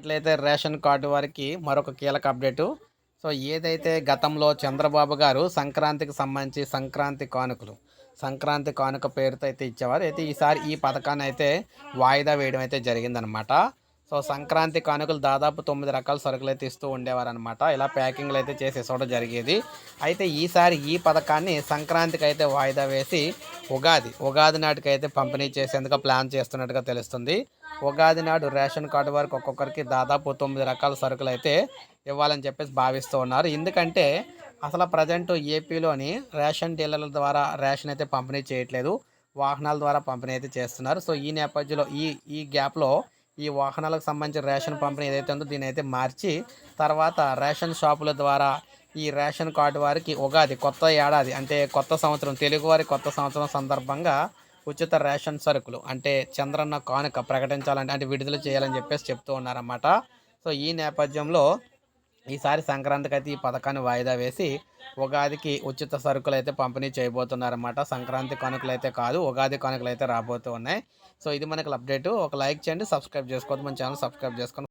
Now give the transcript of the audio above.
అట్లయితే ration card వారికి మరొక కీలక అప్డేటు. సో ఏదైతే గతంలో చంద్రబాబు గారు సంక్రాంతికి సంబంధించి సంక్రాంతి కానుకలు సంక్రాంతి కానుక పేరుతో అయితే ఇచ్చేవారు అయితే ఈసారి ఈ పథకాన్ని అయితే వాయిదా వేయడం అయితే జరిగిందనమాట సో సంక్రాంతి కానుకలు దాదాపు తొమ్మిది రకాల సరుకులు అయితే ఇస్తూ ఉండేవారు అనమాట ఇలా ప్యాకింగ్లు అయితే చేసి ఇవ్వడం జరిగేది. అయితే ఈసారి ఈ పథకాన్ని సంక్రాంతికి అయితే వాయిదా వేసి ఉగాది ఉగాది నాటికి అయితే పంపిణీ చేసేందుకు ప్లాన్ చేస్తున్నట్టుగా తెలుస్తుంది. ఉగాది నాడు రేషన్ కార్డు వరకు ఒక్కొక్కరికి దాదాపు తొమ్మిది రకాల సరుకులు అయితే ఇవ్వాలని చెప్పేసి భావిస్తూ ఉన్నారు. ఎందుకంటే అసలు ప్రజెంట్ ఏపీలోని రేషన్ డీలర్ల ద్వారా రేషన్ అయితే పంపిణీ చేయట్లేదు. వాహనాల ద్వారా పంపిణీ అయితే చేస్తున్నారు. సో ఈ నేపథ్యంలో ఈ ఈ గ్యాప్లో ఈ వాహనాలకు సంబంధించిన రేషన్ పంపిణీ ఏదైతే ఉందో దీని అయితే మార్చి తర్వాత రేషన్ షాపుల ద్వారా ఈ రేషన్ కార్డు వారికి ఉగాది కొత్త ఏడాది అంటే కొత్త సంవత్సరం తెలుగువారి కొత్త సంవత్సరం సందర్భంగా ఉచిత రేషన్ సరుకులు అంటే చంద్రన్న కానుక ప్రకటించాలంటే అంటే విడుదల చేయాలని చెప్పేసి చెప్తూ ఉన్నారన్నమాట. సో ఈ నేపథ్యంలో ఈసారి సంక్రాంతికి అయితే ఈ పథకాన్ని వాయిదా వేసి ఉగాదికి ఉచిత సరుకులు అయితే పంపిణీ చేయబోతున్నారన్నమాట. సంక్రాంతి కానుకలు అయితే కాదు ఉగాది కానుకలు అయితే రాబోతూ ఉన్నాయి సో ఇది మనకి అప్డేట్. ఒక లైక్ చేయండి సబ్స్క్రైబ్ చేసుకోవద్దు. మన ఛానల్ సబ్స్క్రైబ్ చేసుకొని